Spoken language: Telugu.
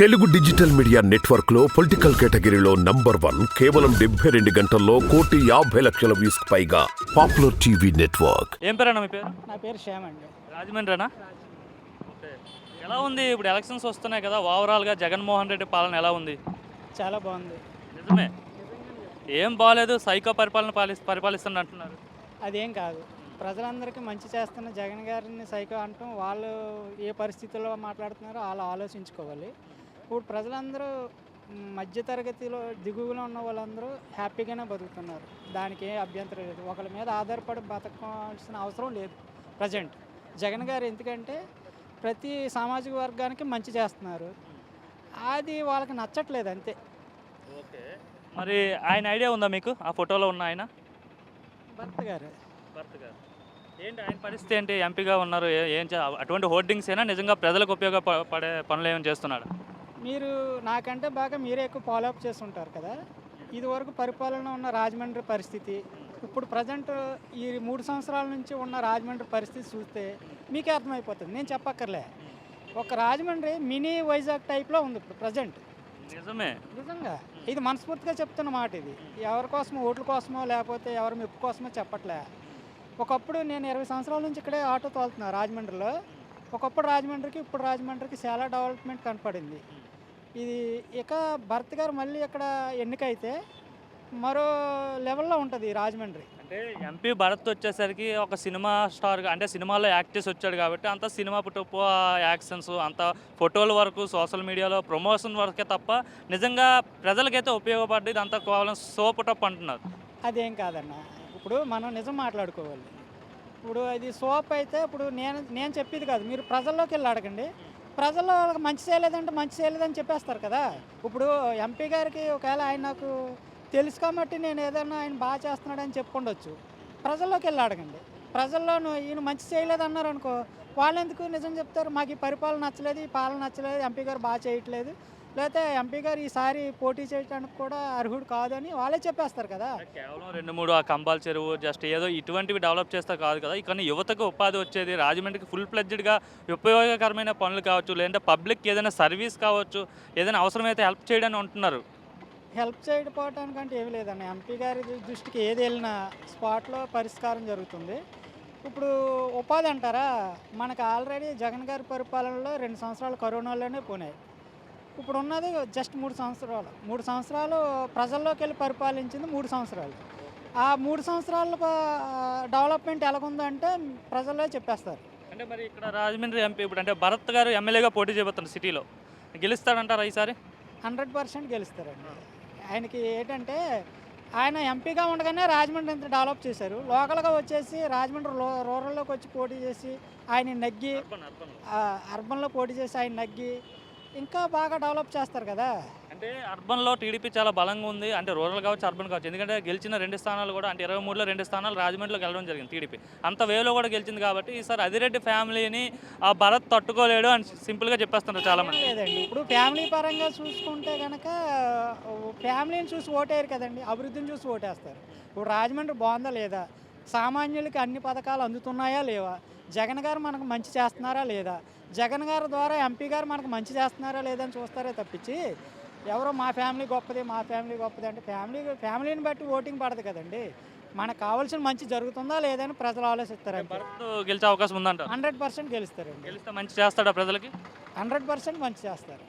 తెలుగు డిజిటల్ మీడియా నెట్వర్క్లో పొలిటికల్ కేటగిరీలో నంబర్ వన్ కేవలం డెబ్బై రెండు గంటల్లో కోటి యాభై లక్షల వ్యూస్ పైగా పాపులర్ టీవీ నెట్వర్క్. ఏం పేరన్నా మీ పేరు? నా పేరు శ్యామ్ అండి. రాజమండ్రినా ఓకే. ఎలా ఉంది? ఇప్పుడు ఎలక్షన్స్ వస్తున్నాయి కదా ఓవరాల్గా జగన్మోహన్ రెడ్డి పాలన ఎలా ఉంది? చాలా బాగుంది. నిజమే. ఏం బాగాలేదు సైకో పరిపాలన పాలి పరిపాలిస్తుంది అంటున్నారు. అదేం కాదు. ప్రజలందరికీ మంచి చేస్తున్న జగన్ గారిని సైకో అంటాం. వాళ్ళు ఏ పరిస్థితుల్లో మాట్లాడుతున్నారో వాళ్ళు ఆలోచించుకోవాలి. ఇప్పుడు ప్రజలందరూ మధ్యతరగతిలో దిగువలో ఉన్న వాళ్ళందరూ హ్యాపీగానే బతుకుతున్నారు. దానికి ఏ అభ్యంతరం లేదు. ఒకరి మీద ఆధారపడి బతకాల్సిన అవసరం లేదు ప్రజెంట్. జగన్ గారు ఎందుకంటే ప్రతి సామాజిక వర్గానికి మంచి చేస్తున్నారు. అది వాళ్ళకి నచ్చట్లేదు అంతే. ఓకే. మరి ఆయన ఐడియా ఉందా మీకు? ఆ ఫోటోలో ఉన్న ఆయన? భర్త గారు. భర్త గారు. ఏంటి ఆయన పరిస్థితి ఏంటి? ఎంపీగా ఉన్నారు. ఏ- అటువంటి హోర్డింగ్స్ అయినా నిజంగా ప్రజలకు ఉపయోగపడే పనులు ఏమైనా చేస్తున్నాడు? మీరు నాకంటే బాగా మీరే ఎక్కువ ఫాలోఅప్ చేస్తుంటారు కదా. ఇదివరకు పరిపాలన ఉన్న రాజమండ్రి పరిస్థితి ఇప్పుడు ప్రజెంట్ ఈ మూడు సంవత్సరాల నుంచి ఉన్న రాజమండ్రి పరిస్థితి చూస్తే మీకే అర్థమైపోతుంది. నేను చెప్పక్కర్లే. ఒక రాజమండ్రి మినీ వైజాగ్ టైప్లో ఉంది ఇప్పుడు ప్రజెంట్ నిజమే. నిజంగా. ఇది మనస్ఫూర్తిగా చెప్తున్న మాట ఇది. ఎవరి కోసమో ఓట్ల కోసమో లేకపోతే ఎవరి మెప్పు కోసమో చెప్పట్లే. ఒకప్పుడు నేను ఇరవై సంవత్సరాల నుంచి ఇక్కడే ఆటో తోలుతున్నా రాజమండ్రిలో. ఒకప్పుడు రాజమండ్రికి ఇప్పుడు రాజమండ్రికి చాలా డెవలప్మెంట్ కనపడింది. ఇది ఇక భరత్ గారు మళ్ళీ ఇక్కడ ఎన్నికైతే మరో లెవెల్లో ఉంటుంది రాజమండ్రి. అంటే ఎంపీ భరత్ వచ్చేసరికి ఒక సినిమా స్టార్గా అంటే సినిమాలో యాక్ట్ చేసి వచ్చాడు కాబట్టి అంత సినిమా పుట్టుపు యాక్షన్స్ అంత ఫోటోల వరకు సోషల్ మీడియాలో ప్రమోషన్ వరకే తప్ప నిజంగా ప్రజలకైతే ఉపయోగపడ్డది అంతా కేవలం సో పుటప్ అంటున్నారు అదేం కాదన్న. ఇప్పుడు మనం నిజం మాట్లాడుకోవాలి. ఇప్పుడు అది సోప్ అయితే ఇప్పుడు నేను నేను చెప్పేది కాదు. మీరు ప్రజల్లోకి వెళ్ళి అడగండి. ప్రజల్లో వాళ్ళకి మంచి చేయలేదంటే మంచి చేయలేదని చెప్పేస్తారు కదా. ఇప్పుడు ఎంపీ గారికి ఒకవేళ ఆయన నాకు తెలుసు కాబట్టి నేను ఏదైనా ఆయన బాగా చేస్తున్నాడని చెప్పుకుండొచ్చు. ప్రజల్లోకి వెళ్ళి అడగండి. ప్రజల్లోనూ ఈయన మంచి చేయలేదు అన్నారు అనుకో వాళ్ళు ఎందుకు నిజం చెప్తారు? మాకు ఈ పరిపాలన నచ్చలేదు ఈ పాలన నచ్చలేదు ఎంపీ గారు బాగా చేయట్లేదు. లేకపోతే ఎంపీ గారు ఈసారి పోటీ చేయడానికి కూడా అర్హుడు కాదని వాళ్ళే చెప్పేస్తారు కదా. కేవలం రెండు మూడు ఆ కంబాల్ చెరువు జస్ట్ ఏదో ఇటువంటివి డెవలప్ చేస్తే కాదు కదా. ఇక్కడ యువతకు ఉపాధి వచ్చేది రాజమండ్రికి ఫుల్ ఫ్లెడ్జ్డ్గా ఉపయోగకరమైన పనులు కావచ్చు లేదంటే పబ్లిక్ ఏదైనా సర్వీస్ కావచ్చు ఏదైనా అవసరమైతే హెల్ప్ చేయడానికి ఉంటున్నారు హెల్ప్ చేయకపోవటానికంటే ఏమీ లేదన్న ఎంపీ గారి దృష్టికి ఏది వెళ్ళినా స్పాట్లో పరిష్కారం జరుగుతుంది. ఇప్పుడు ఉపాధి అంటారా? మనకు ఆల్రెడీ జగన్ గారి పరిపాలనలో రెండు సంవత్సరాలు కరోనాలోనే పోయినాయి ఇప్పుడు ఉన్నది జస్ట్ మూడు సంవత్సరాలు. మూడు సంవత్సరాలు ప్రజల్లోకి వెళ్ళి పరిపాలించింది మూడు సంవత్సరాలు. ఆ మూడు సంవత్సరాల డెవలప్మెంట్ ఎలాగుందంటే ప్రజల్లో చెప్పేస్తారు. అంటే మరి ఇక్కడ రాజమండ్రి ఎంపీ ఇప్పుడు అంటే భరత్ గారు ఎమ్మెల్యేగా పోటీ చేయబోతున్నారు సిటీలో. గెలుస్తాడంటారా ఈసారి? హండ్రెడ్ పర్సెంట్ గెలుస్తారండి. ఆయనకి ఏంటంటే ఆయన ఎంపీగా ఉండగానే రాజమండ్రి ఇంత డెవలప్ చేశారు. లోకల్గా వచ్చేసి రాజమండ్రి రూరల్లోకి వచ్చి పోటీ చేసి ఆయన నగ్గి అర్బన్లో. పోటీ చేసి ఆయన నగ్గి ఇంకా బాగా డెవలప్ చేస్తారు కదా. అంటే అర్బన్లో టీడీపీ చాలా బలంగా ఉంది. అంటే రూరల్ కావచ్చు అర్బన్ కావచ్చు. ఎందుకంటే గెలిచిన రెండు స్థానాలు కూడా అంటే ఇరవై మూడులో రెండు స్థానాలు రాజమండ్రిలో గెలవడం జరిగింది టీడీపీ. అంత వేలో కూడా గెలిచింది కాబట్టి ఈసారి అదిరెడ్డి ఫ్యామిలీని ఆ భరత్ తట్టుకోలేడు అని సింపుల్గా చెప్పేస్తున్నారు చాలా మంది. లేదండి. ఇప్పుడు ఫ్యామిలీ పరంగా చూసుకుంటే కనుక ఫ్యామిలీని చూసి ఓటేయరు కదండి. అభివృద్ధిని చూసి ఓటేస్తారు. ఇప్పుడు రాజమండ్రి బాగుందా లేదా? సామాన్యులకి అన్ని పథకాలు అందుతున్నాయా లేవా? జగన్ గారు మనకు మంచి చేస్తున్నారా లేదా? జగన్ గారి ద్వారా ఎంపీ గారు మనకు మంచి చేస్తున్నారా లేదా అని చూస్తారే తప్పించి ఎవరో మా ఫ్యామిలీ గొప్పది మా ఫ్యామిలీ గొప్పది అంటే ఫ్యామిలీ ఫ్యామిలీని బట్టి ఓటింగ్ పడదు కదండి. మనకు కావాల్సిన మంచి జరుగుతుందా లేదని ప్రజలు ఆలోచిస్తారు గెలిచే అవకాశం ఉందంట హండ్రెడ్ పర్సెంట్ గెలుస్తారండి. గెలిస్తే మంచి చేస్తాడా ప్రజలకి? హండ్రెడ్ పర్సెంట్ మంచి చేస్తారు.